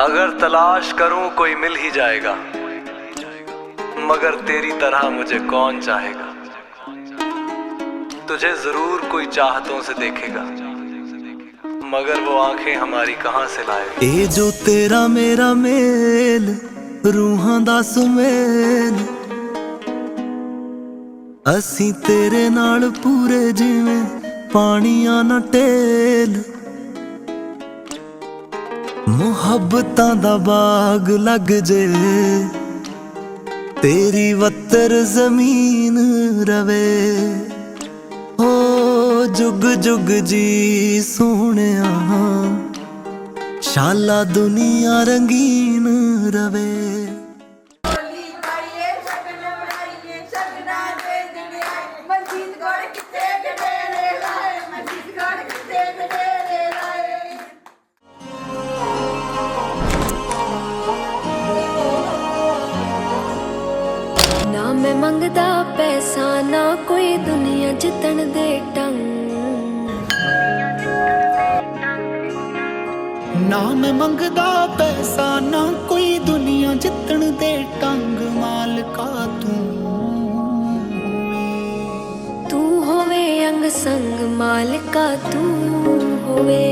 अगर तलाश करूं कोई मिल ही जाएगा मगर तेरी तरह मुझे कौन चाहेगा तुझे जरूर कोई चाहतों से देखेगा मगर वो आंखें हमारी कहां से लाएगा ਇਹ ਜੋ ਤੇਰਾ ਮੇਰਾ ਮੇਲ ਰੂਹਾਂ ਦਾ ਸੁਮੇਲ ਅਸੀਂ ਤੇਰੇ ਨਾਲ ਪੂਰੇ ਜਿਵੇਂ ਪਾਣੀਆਂ ਨਾ ਟੇਲ ਮੁਹੱਬਤਾਂ ਦਾ ਬਾਗ ਲੱਗ ਜੇ। ਤੇਰੀ ਵਤਰ ਜ਼ਮੀਨ ਰਵੇ। ਹੋ ਜੁਗ ਜੁਗ ਜੀ ਸੋਹਣਿਆ। ਸ਼ਾਲਾ ਦੁਨੀਆ ਰੰਗੀਨ ਰਵੇ। ਟੰਗ। ਨਾ ਮੈਂ ਮੰਗਦਾ ਪੈਸਾ ਨਾ ਕੋਈ ਦੁਨੀਆ ਜਿੱਤਣ ਦੇ ਟੰਗ। ਮਾਲਕਾ ਤੂੰ ਤੂੰ ਹੋਵੇ ਅੰਗ ਸੰਗ ਮਾਲਕਾ ਤੂੰ ਹੋਵੇ।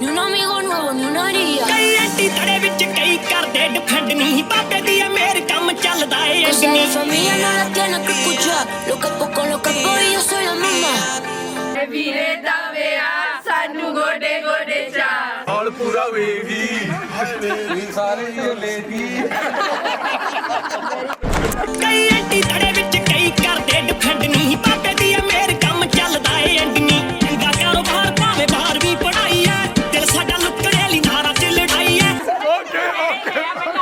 Ni un amigo nuevo, ni una haría. ਕਈ ਐਂਟੀ ਧੜੇ ਵਿੱਚ ਕਈ ਕਰਦੇ ਡਿਫੈਂਡ ਨਹੀਂ ਬਾਬੇ ਦੀ ਆ ਮੇਰ ਕੰਮ ਚੱਲਦਾ ਏ Cosa mi ਐਂਡੀ familia no la tiene que escuchar. Lo capo con lo capo y yo soy la mamá. ਏ ਵੀਰੇ ਦਾ ਵਿਆਹ ਸਾਨੂੰ ਗੋਡੇ ਗੋਡੇ ਚਾ ਮਾਹੌਲ ਪੂਰਾ ਵੇਵੀ ਕਈ ਐਂਟੀ ਧੜੇ Okay, I'm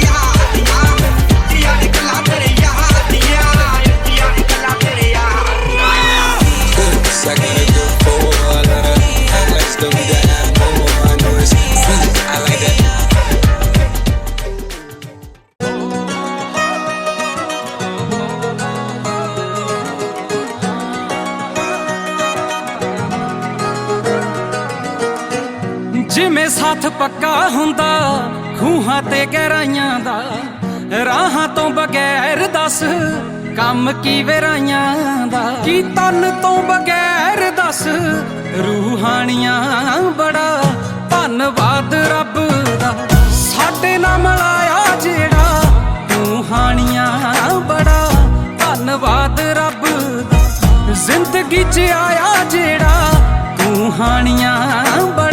ਜਿਵੇਂ ਸਾਥ ਪੱਕਾ ਹੁੰਦਾ, ਖੂਹਾਂ ਤੇ ਗਹਿਰਾਈਆਂ ਦਾ, ਰਾਹਾਂ ਤੋਂ ਬਗੈਰ ਦੱਸ ਕੰਮ ਕੀ ਵਿਰਾਈਆਂ ਦਾ? ਕੀ ਤਨ ਤੋਂ ਬਗੈਰ ਦੱਸ ਰੂਹਾਨੀਆਂ ਬੜਾ ਧੰਨਵਾਦ ਰੱਬ ਦਾ। ਸਾਡੇ ਨਾਲ ਮਿਲਾਇਆ ਜਿਹੜਾ ਰੂਹਾਨੀਆਂ ਬੜਾ ਧੰਨਵਾਦ ਰੱਬ ਦਾ। ਜ਼ਿੰਦਗੀ 'ਚ ਆਇਆ ਜਿਹੜਾ ਰੂਹਾਨੀਆਂ ਬੜਾ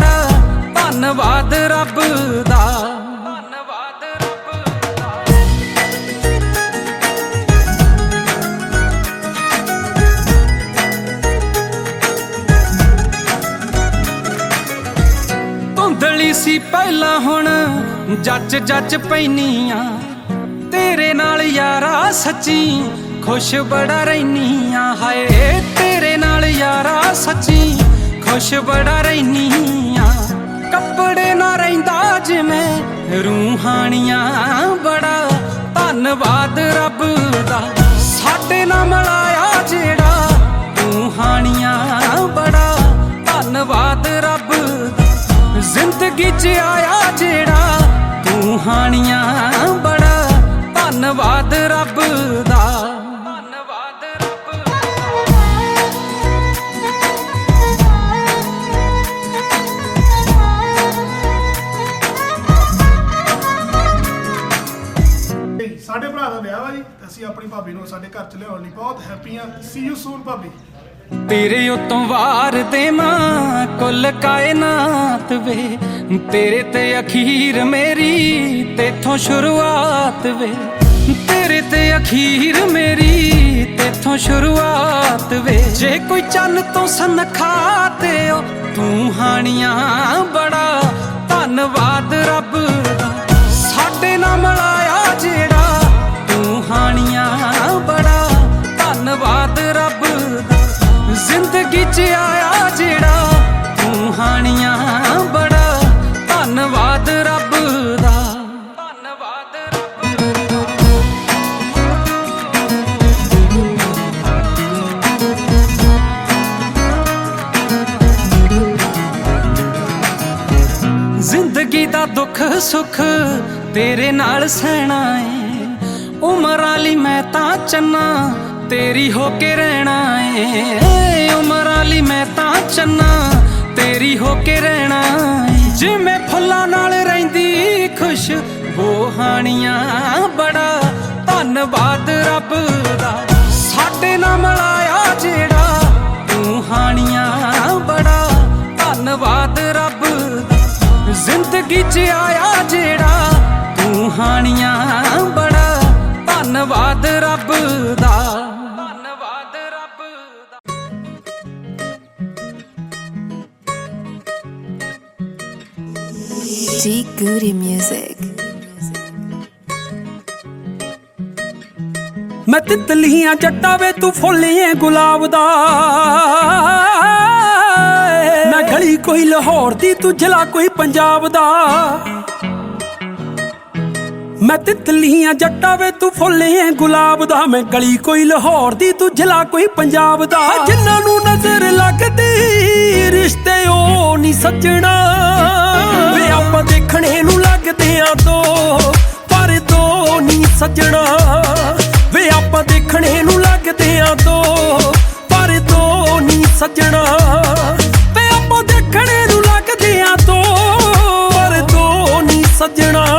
ਸੀ ਹੁਣ ਜੱਜ ਜੱਜ ਪੈਨੀਆਂ। ਤੇਰੇ ਨਾਲ ਯਾਰਾ ਸੱਚੀ ਖੁਸ਼ ਬੜਾ ਰਹਿਨੀਆਂ। ਹਾਏ, ਤੇਰੇ ਨਾਲ ਯਾਰਾ ਸੱਚੀ ਖੁਸ਼ ਬੜਾ ਰਹਿਨੀਆਂ। ਕੱਪੜੇ ਨਾ ਰਹਿੰਦਾ ਜਿਵੇਂ ਰੂਹਾਨੀਆਂ। ਬੜਾ ਧੰਨਵਾਦ ਰੱਬ ਦਾ। ਸਾਡੇ ਨਾਲ ਮਿਲਾਇਆ ਜਿਹੜਾ ਤੂੰ ਬੜਾ ਧੰਨਵਾਦ ਰੱਬ ਜ਼ਿੰਦਗੀ 'ਚ ਆਇਆ ਜਿਹੜਾ ਤੂੰ ਹਾਣੀਆਂ ਬੜਾ ਧੰਨਵਾਦ ਰੱਬ ਦਾ। ਸਾਡੇ ਭਰਾ ਦਾ ਵਿਆਹ ਵਾ ਜੀ, ਤੇ ਅਸੀਂ ਆਪਣੀ ਭਾਬੀ ਨੂੰ ਸਾਡੇ ਘਰ ਚ ਲਿਆਉਣ ਲਈ ਬਹੁਤ ਹੈਪੀ ਆ। ਸੀ ਯੂ ਸੂਨ ਭਾਬੀ। ਤੇਰੇ ਉਤੋਂ ਵਾਰ ਦੇਵਾਂ, ਕੁੱਲ ਕਾਇਨਾਤ ਵੇ। ਤੇਰੇ ਤੇ ਅਖੀਰ ਮੇਰੀ, ਤੇਥੋਂ ਸ਼ੁਰੂਆਤ ਵੇ। ਤੇਰੇ ਤੇ ਅਖੀਰ ਮੇਰੀ, ਤੇਥੋਂ ਸ਼ੁਰੂਆਤ ਵੇ। ਜੇ ਕੋਈ ਚੰਨ ਤੋਂ ਸਨਖਾ ਤੇ ਤੂੰ ਹਾਣੀਆਂ ਬੜਾ। ਧੰਨਵਾਦ ਰੱਬ ਜ਼ਿੰਦਗੀ ਆਇਆ ਜਿਹੜਾ ਤੂੰ ਹਾਣੀਆਂ ਬੜਾ। ਧੰਨਵਾਦ ਰੱਬ ਦਾ। ਧੰਨਵਾਦ ਰੱਬ ਜ਼ਿੰਦਗੀ ਦਾ ਦੁੱਖ ਸੁੱਖ ਤੇਰੇ ਨਾਲ ਸਹਿਣਾ ਏ। ਉਮਰ ਵਾਲੀ ਮੈਂ ਤਾਂ ਚੰਨਾ। ਤੇਰੀ ਹੋ ਕੇ ਰਹਿਣਾ ਏ। ਉਮਰਾਂ ਲਈ ਮੈਂ ਤਾਂ ਚੰਨਾ, ਤੇਰੀ ਹੋ ਕੇ ਰਹਿਣਾ ਏ। ਜਿਵੇਂ ਫੁੱਲਾਂ ਨਾਲ ਰਹਿੰਦੀ ਖੁਸ਼ ਬੋਹਾਣੀਆਂ ਬੜਾ। ਧੰਨਵਾਦ ਰੱਬ ਦਾ। ਸਾਡੇ ਨਾਲ ਮਿਲਾਇਆ ਜਿਹੜਾ, ਤੂੰ ਹਾਣੀਆਂ ਬੜਾ। ਧੰਨਵਾਦ ਰੱਬ ਜ਼ਿੰਦਗੀ 'ਚ ਆਇਆ ਜਿਹੜਾ, ਤੂੰ ਹਾਣੀਆਂ G Goody Music. ਮੈਂ ਤਿਤਲੀਆਂ ਜੱਟਾਂ ਵੇ ਤੂੰ ਫੁੱਲੀਏ ਗੁਲਾਬ ਦਾ। ਮੈਂ ਗਲੀ ਕੋਈ ਲਾਹੌਰ ਦੀ, ਤੂੰ ਜ਼ਿਲ੍ਹਾ ਕੋਈ ਪੰਜਾਬ ਦਾ। ਮੈਂ ਤਿਤਲੀਆਂ ਜੱਟਾ ਵੇ ਤੂੰ ਫੁੱਲੀਏ ਗੁਲਾਬ ਦਾ। ਮੈਂ ਗਲੀ ਕੋਈ ਲਾਹੌਰ ਦੀ, ਤੂੰ ਜ਼ਿਲ੍ਹਾ ਕੋਈ ਪੰਜਾਬ ਦਾ। ਜਿਨ੍ਹਾਂ ਨੂੰ ਨਜ਼ਰ ਲੱਗਦੀ, ਰਿਸ਼ਤੇ ਉਹ ਨਹੀਂ ਸੱਜਣਾ। ਆਖਣੇ ਨੂੰ ਲੱਗਦੇ ਆ ਦੋ, ਪਰ ਦੋ ਨਹੀਂ ਸੱਜਣਾ। ਵੇ ਆਪਾਂ ਦੇਖਣੇ ਨੂੰ ਲੱਗਦੇ ਆ ਦੋ, ਪਰ ਦੋ ਨਹੀਂ ਸੱਜਣਾ। ਵੇ ਆਪਾਂ ਦੇਖਣੇ ਨੂੰ ਲੱਗਦੇ ਆ ਦੋ, ਪਰ ਦੋ ਨਹੀਂ ਸੱਜਣਾ।